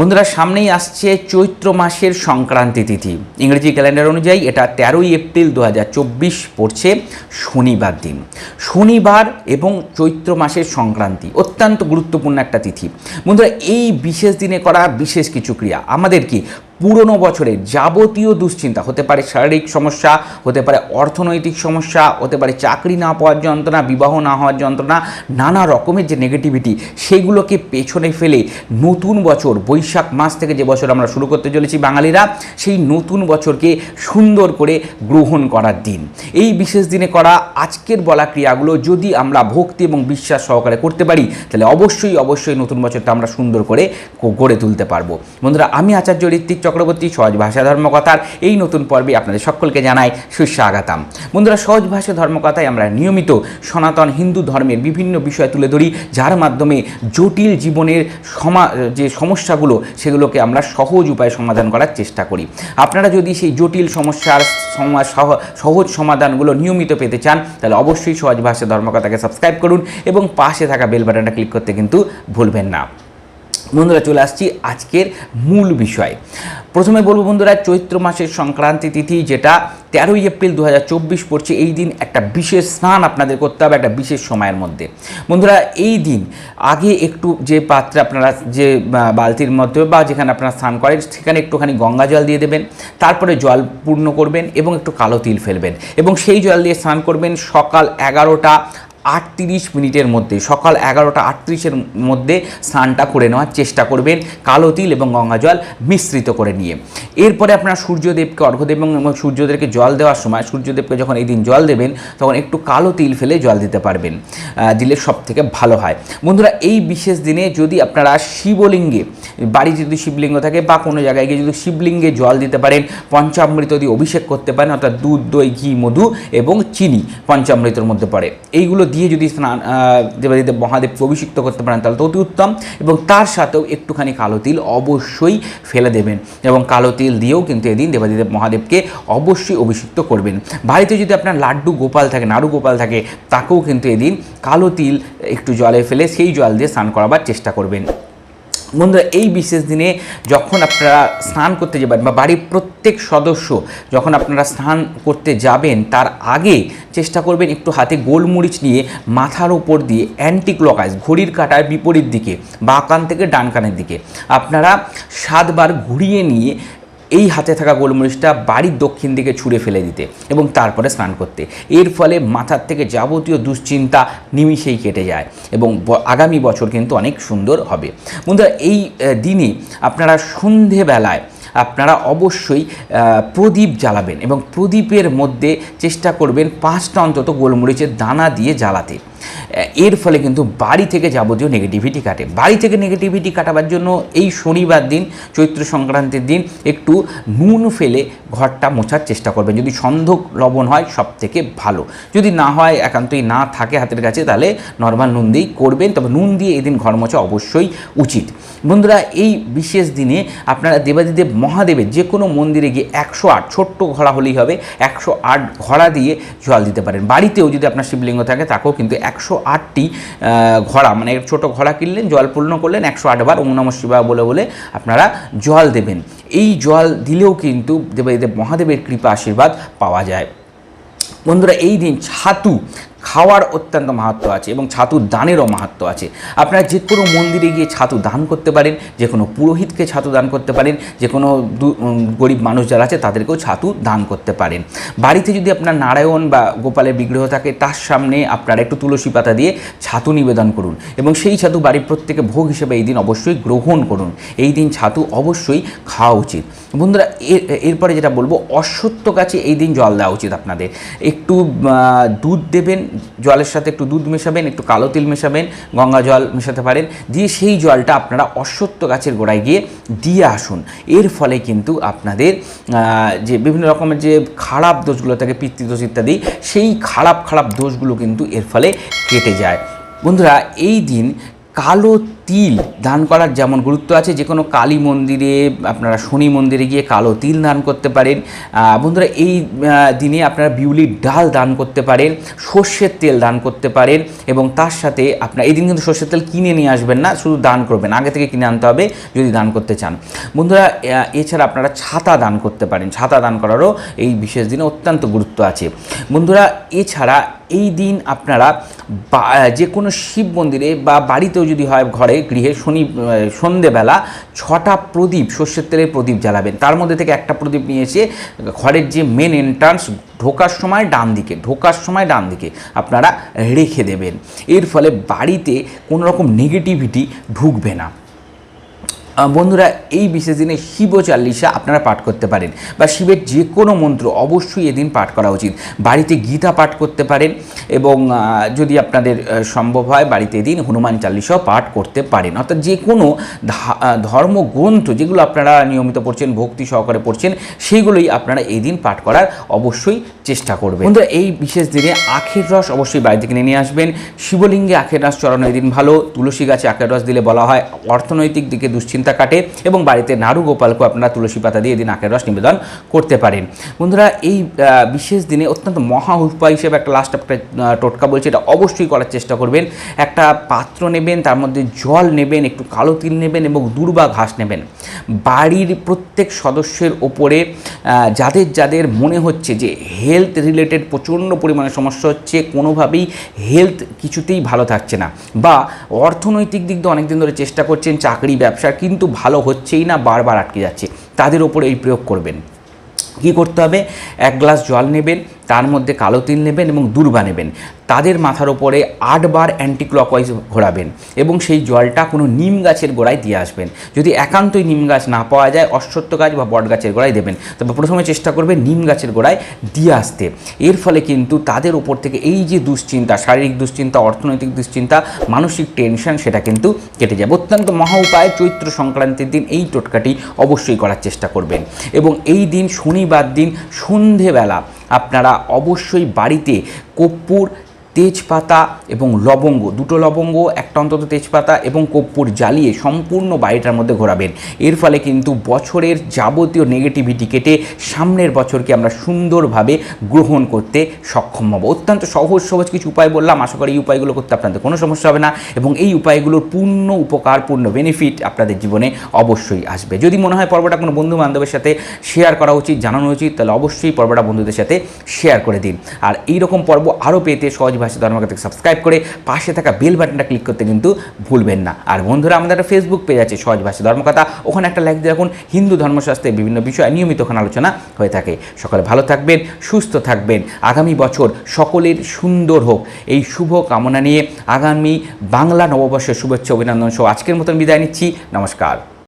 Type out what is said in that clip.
বন্ধুরা, সামনেই আসছে চৈত্র মাসের সংক্রান্তি তিথি। ইংরেজি ক্যালেন্ডার অনুযায়ী এটা তেরোই এপ্রিল দু হাজার চব্বিশ পড়ছে শনিবার দিন। শনিবার এবং চৈত্র মাসের সংক্রান্তি অত্যন্ত গুরুত্বপূর্ণ একটা তিথি। বন্ধুরা, এই বিশেষ দিনে করা বিশেষ কিছু ক্রিয়া। আমাদের কি পুরনো বছরের যাবতীয় দুশ্চিন্তা, হতে পারে শারীরিক সমস্যা, হতে পারে অর্থনৈতিক সমস্যা, হতে পারে চাকরি না পাওয়ার যন্ত্রণা, বিবাহ না হওয়ার যন্ত্রণা, নানা রকমের যে নেগেটিভিটি সেগুলোকে পেছনে ফেলে নতুন বছর, বৈশাখ মাস থেকে যে বছর আমরা শুরু করতে চলেছি বাঙালিরা, সেই নতুন বছরকে সুন্দর করে গ্রহণ করার দিন। এই বিশেষ দিনে করা আজকের বলা ক্রিয়াগুলো যদি আমরা ভক্তি এবং বিশ্বাস সহকারে করতে পারি, তাহলে অবশ্যই অবশ্যই নতুন বছরটা আমরা সুন্দর করে গড়ে তুলতে পারব। বন্ধুরা, আমি আচার্য ঋত্বিক চক্রবর্তী সহজ ভাষা ধর্মকথার এই নতুন পর্বে আপনাদের সকলকে জানাই সুস্বাগতম। বন্ধুরা, সহজ ভাষা ধর্মকথায় আমরা নিয়মিত সনাতন হিন্দু ধর্মের বিভিন্ন বিষয় তুলে ধরি, যার মাধ্যমে জটিল জীবনের সমা, যে সমস্যাগুলো, সেগুলোকে আমরা সহজ উপায়ে সমাধান করার চেষ্টা করি। আপনারা যদি সেই জটিল সমস্যার সমা- সহ- সহজ সমাধানগুলো নিয়মিত পেতে চান, তাহলে অবশ্যই সহজ ভাষা ধর্মকথাকে সাবস্ক্রাইব করুন এবং পাশে থাকা বেল বাটনটা ক্লিক করতে কিন্তু ভুলবেন না। বন্ধুরা চলে আসছি আজকের মূল বিষয়। প্রথমে বলব বন্ধুরা, চৈত্র মাসের সংক্রান্তি তিথি যেটা তেরোই এপ্রিল দু হাজার চব্বিশ পড়ছে, এই দিন একটা বিশেষ স্নান আপনাদের করতে হবে একটা বিশেষ সময়ের মধ্যে। বন্ধুরা, এই দিন আগে একটু যে পাত্রে আপনারা যে বালতির মধ্যে বা যেখানে আপনারা স্নান করেন, সেখানে একটুখানি গঙ্গা জল দিয়ে দেবেন, তারপরে জল পূর্ণ করবেন এবং একটু কালো তিল ফেলবেন এবং সেই জল দিয়ে স্নান করবেন সকাল এগারোটা আটত্রিশ মিনিটের মধ্যে, সকাল এগারোটা আটত্রিশের মধ্যে স্নানটা করে নেওয়ার চেষ্টা করবেন, কালো তিল এবং গঙ্গা জল মিশ্রিত করে নিয়ে। এরপরে আপনারা সূর্যদেবকে অর্ঘ্য দেবেন এবং সূর্যদেবকে জল দেওয়ার সময়, সূর্যদেবকে যখন এই দিন জল দেবেন, তখন একটু কালো তিল ফেলে জল দিতে পারবেন দিলে সব থেকে ভালো হয়। বন্ধুরা, এই বিশেষ দিনে যদি আপনারা শিবলিঙ্গে, বাড়িতে যদি শিবলিঙ্গ থাকে বা কোনো জায়গায় গিয়ে যদি শিবলিঙ্গে জল দিতে পারেন, পঞ্চামৃত দিয়ে অভিষেক করতে পারেন, অর্থাৎ দুধ, দই, ঘি, মধু এবং চিনি পঞ্চামৃতের মধ্যে পড়ে। এইগুলো দিয়ে যদি স্নান দেবাদিতে মহাদেব মহাদেবকে অভিষিক্ত করতে পারেন, তাহলে তো অতি উত্তম। এবং তার সাথেও একটুখানি কালো তিল অবশ্যই ফেলে দেবেন। এবং কালো তিল দিয়েও কিন্তু এদিন দেবাদিদেব মহাদেবকে অবশ্যই অভিষিক্ত করবেন। বাড়িতে যদি আপনার লাড্ডু গোপাল থাকে, নাড়ু গোপাল থাকে, তাকেও কিন্তু এদিন কালো তিল একটু জলে ফেলে সেই জল দিয়ে স্নান করাবার চেষ্টা করবেন। বন্ধুরা, এই বিশেষ দিনে যখন আপনারা স্নান করতে যাবেন বা বাড়ির প্রত্যেক সদস্য যখন আপনারা স্নান করতে যাবেন, তার আগে চেষ্টা করবেন একটু হাতে গোলমরিচ নিয়ে মাথার ওপর দিয়ে অ্যান্টি ক্লকাইজ ঘড়ির কাটার বিপরীত দিকে, বা কান থেকে ডান কানের দিকে, আপনারা সাতবার ঘুরিয়ে নিয়ে এই হাতে থাকা গোলমরিচটা বাড়ির দক্ষিণ দিকে ছুঁড়ে ফেলে দিতে এবং তারপরে স্নান করতে। এর ফলে মাথার থেকে যাবতীয় দুশ্চিন্তা নিমিষেই কেটে যায় এবং আগামী বছর কিন্তু অনেক সুন্দর হবে। বন্ধুরা, এই দিনে আপনারা সন্ধেবেলায় আপনারা অবশ্যই প্রদীপ জ্বালাবেন এবং প্রদীপের মধ্যে চেষ্টা করবেন পাঁচটা অন্তত গোলমরিচের দানা দিয়ে জ্বালাতে। এর ফলে কিন্তু বাড়ি থেকে যাবতীয় নেগেটিভিটি কাটে। বাড়ি থেকে নেগেটিভিটি কাটাবার জন্য এই শনিবার দিন, চৈত্র সংক্রান্তির দিন একটু নুন ফেলে ঘরটা মোছার চেষ্টা করবেন যদি সন্ধক লবণ হয় সব থেকে ভালো। যদি না হয়, একান্তই না থাকে হাতের কাছে, তাহলে নর্মাল নুন দিয়েই করবেন। তবে নুন দিয়ে এদিন ঘর মোছা অবশ্যই উচিত। বন্ধুরা, এই বিশেষ দিনে আপনারা দেবাদিদেব, মহাদেবের যে কোনো মন্দিরে গিয়ে একশো আট, ছোট্ট ঘোড়া হলেই হবে, একশো আট ঘোড়া দিয়ে জল দিতে পারেন। বাড়িতেও যদি আপনার শিবলিঙ্গ থাকে, তাকেও কিন্তু একশো আটটি ঘোড়া। মানে ছোটো ঘোড়া কিনলেন, জল পূর্ণ করলেন, একশো আটবার ওম নম শিবা বলে বলে আপনারা জল দেবেন। এই জল দিলেও কিন্তু দেবদেব মহাদেবের কৃপা আশীর্বাদ পাওয়া যায়। বন্ধুরা, এই দিন ছাতু খাওয়ার অত্যন্ত মাহাত্ম আছে এবং ছাতু দানেরও মাহাত্ম আছে। আপনারা যে কোনো মন্দিরে গিয়ে ছাতু দান করতে পারেন, যে কোনো পুরোহিতকে ছাতু দান করতে পারেন, যে কোনো গরিব মানুষ যারা আছে তাদেরকেও ছাতু দান করতে পারেন। বাড়িতে যদি আপনার নারায়ণ বা গোপালের বিগ্রহ থাকে, তার সামনে আপনারা একটু তুলসী পাতা দিয়ে ছাতু নিবেদন করুন এবং সেই ছাতু বাড়ির প্রত্যেকে ভোগ হিসেবে এই দিন অবশ্যই গ্রহণ করুন। এই দিন ছাতু অবশ্যই খাওয়া উচিত। বন্ধুরা এর এরপরে যেটা বলব, অশ্বত্থ গাছে এই দিন জল দেওয়া উচিত আপনাদের। একটু দুধ দেবেন জলের সাথে একটু দুধ মেশাবেন, একটু কালো তিল মেশাবেন, গঙ্গা জল মেশাতে পারেন। দিয়ে সেই জলটা আপনারা অশ্বত্ব গাছের গোড়ায় গিয়ে দিয়ে আসুন। এর ফলে কিন্তু আপনাদের যে বিভিন্ন রকমের যে খারাপ দোষগুলো থাকে, পিতৃদোষ ইত্যাদি, সেই খারাপ খারাপ দোষগুলো কিন্তু এর ফলে কেটে যায়। বন্ধুরা, এই দিন কালো তিল দান করার যেমন গুরুত্ব আছে, যে কোনো কালী মন্দিরে, আপনারা শনি মন্দিরে গিয়ে কালো তিল দান করতে পারেন। বন্ধুরা, এই দিনে আপনারা বিউলির ডাল দান করতে পারেন, সর্ষের তেল দান করতে পারেন এবং তার সাথে আপনার এই দিন কিন্তু সর্ষের তেল কিনে নিয়ে আসবেন না, শুধু দান করবেন, আগে থেকে কিনে আনতে হবে যদি দান করতে চান। বন্ধুরা এছাড়া আপনারা ছাতা দান করতে পারেন, ছাতা দান করারও এই বিশেষ দিনে অত্যন্ত গুরুত্ব আছে। বন্ধুরা, এছাড়া এই দিন আপনারা যে কোনো শিব মন্দিরে বা বাড়িতেও যদি হয় ঘরে, গৃহে শনি সন্ধেবেলা ছটা প্রদীপ, সর্ষের তেলের প্রদীপ জ্বালাবেন। তার মধ্যে থেকে একটা প্রদীপ নিয়ে এসে ঘরের যে মেন এন্ট্রান্স ঢোকার সময় ডান দিকে, ঢোকার সময় ডান দিকে আপনারা রেখে দেবেন। এর ফলে বাড়িতে কোনো রকম নেগেটিভিটি ঢুকবে না। বন্ধুরা, এই বিশেষ দিনে শিব চাল্লিশা আপনারা পাঠ করতে পারেন বা শিবের যে কোনো মন্ত্র অবশ্যই এদিন পাঠ করা উচিত। বাড়িতে গীতা পাঠ করতে পারেন এবং যদি আপনাদের সম্ভব হয় বাড়িতে এদিন হনুমান চাল্লিশাও পাঠ করতে পারেন। অর্থাৎ যে কোনো ধর্মগ্রন্থ যেগুলো আপনারা নিয়মিত পড়ছেন, ভক্তি সহকারে পড়ছেন সেইগুলোই আপনারা এই দিন পাঠ করার অবশ্যই চেষ্টা করবেন। বন্ধুরা, এই বিশেষ দিনে আখের রস অবশ্যই বাড়ি থেকে নিয়ে আসবেন। শিবলিঙ্গে আখের রস চড়ানো এদিন ভালো। তুলসী গাছে আখের রস দিলে বলা হয় অর্থনৈতিক দিকে দুশ্চিন্তা কাটে এবং বাড়িতে নাড়ু গোপালকে আপনারা তুলসী পাতা দিয়ে এদিন আখের রস নিবেদন করতে পারেন। বন্ধুরা, এই বিশেষ দিনে অত্যন্ত মহা উপায় হিসেবে একটা লাস্ট একটা টোটকা বলছি, এটা অবশ্যই করার চেষ্টা করবেন। একটা পাত্র নেবেন, তার মধ্যে জল নেবেন, একটু কালো তিল নেবেন এবং দুর্বা ঘাস নেবেন। বাড়ির প্রত্যেক সদস্যের ওপরে যাদের যাদের মনে হচ্ছে যে হেলথ রিলেটেড প্রচণ্ড পরিমাণে সমস্যা হচ্ছে, কোনোভাবেই হেলথ কিছুতেই ভালো থাকছে না। বা অর্থনৈতিক দিক দিয়ে অনেকদিন ধরে চেষ্টা করছেন, চাকরি, ব্যবসা, কিন্তু ভালো হচ্ছেই না, বারবার আটকে যাচ্ছে। তাদের ওপর এই প্রয়োগ করবেন। কি করতে হবে? এক গ্লাস জল নেবেন তার মধ্যে কালো তিল নেবেন এবং দূর্বা নেবেন। তাদের মাথার ওপরে আটবার অ্যান্টি ক্লকওয়াইজ ঘোরাবেন এবং সেই জলটা কোনো নিম গাছের গোড়ায় দিয়ে আসবেন। যদি একান্তই নিম গাছ না পাওয়া যায়, অশ্বত্থ গাছ বা বট গাছের গোড়ায় দেবেন। তবে প্রথমে চেষ্টা করবেন নিম গাছের গোড়ায় দিয়ে আসতে। এর ফলে কিন্তু তাদের ওপর থেকে এই যে দুশ্চিন্তা, শারীরিক দুশ্চিন্তা, অর্থনৈতিক দুশ্চিন্তা, মানসিক টেনশন সেটা কিন্তু কেটে যাবে। অত্যন্ত মহা উপায় চৈত্র সংক্রান্তির দিন এই টোটকাটি অবশ্যই করার চেষ্টা করবেন। এবং এই দিন শনিবার দিন সন্ধেবেলা আপনারা অবশ্যই বাড়িতে কর্পূর তেজপাতা এবং লবঙ্গ, দুটো লবঙ্গ, একটা অন্তত তেজপাতা এবং কর্পূর জ্বালিয়ে সম্পূর্ণ বাড়িটার মধ্যে ঘোরাবেন। এর ফলে কিন্তু বছরের যাবতীয় নেগেটিভিটি কেটে সামনের বছরকে আমরা সুন্দরভাবে গ্রহণ করতে সক্ষম হব। অত্যন্ত সহজ সহজ কিছু উপায় বললাম। আশা করি এই উপায়গুলো করতে আপনাদের কোনো সমস্যা হবে না এবং এই উপায়গুলোর পূর্ণ উপকার, পূর্ণ বেনিফিট আপনাদের জীবনে অবশ্যই আসবে। যদি মনে হয় পর্বটা কোনো বন্ধু বান্ধবের সাথে শেয়ার করা উচিত, জানানো উচিত, তাহলে অবশ্যই পর্বটা বন্ধুদের সাথে শেয়ার করে দিন। আর এই রকম পর্ব আরও পেতে সহজ ভাষা ধর্মকাতে সাবস্ক্রাইব করে পাশে থাকা বেল বাটনটা ক্লিক করতে কিন্তু ভুলবেন না। আর বন্ধুরা, আমাদের একটা ফেসবুক পেজ আছে, সহজ ভাষা ধর্মকথা। ওখানে একটা লাইক দিয়ে রাখুন। হিন্দু ধর্মশাস্ত্রের বিভিন্ন বিষয় নিয়মিত ওখানে আলোচনা হয়ে থাকে। সকালে ভালো থাকবেন, সুস্থ থাকবেন। আগামী বছর সকলের সুন্দর হোক। এই শুভ কামনা নিয়ে আগামী বাংলা নববর্ষের শুভেচ্ছা, অভিনন্দন সহ আজকের মতন বিদায় নিচ্ছি। নমস্কার।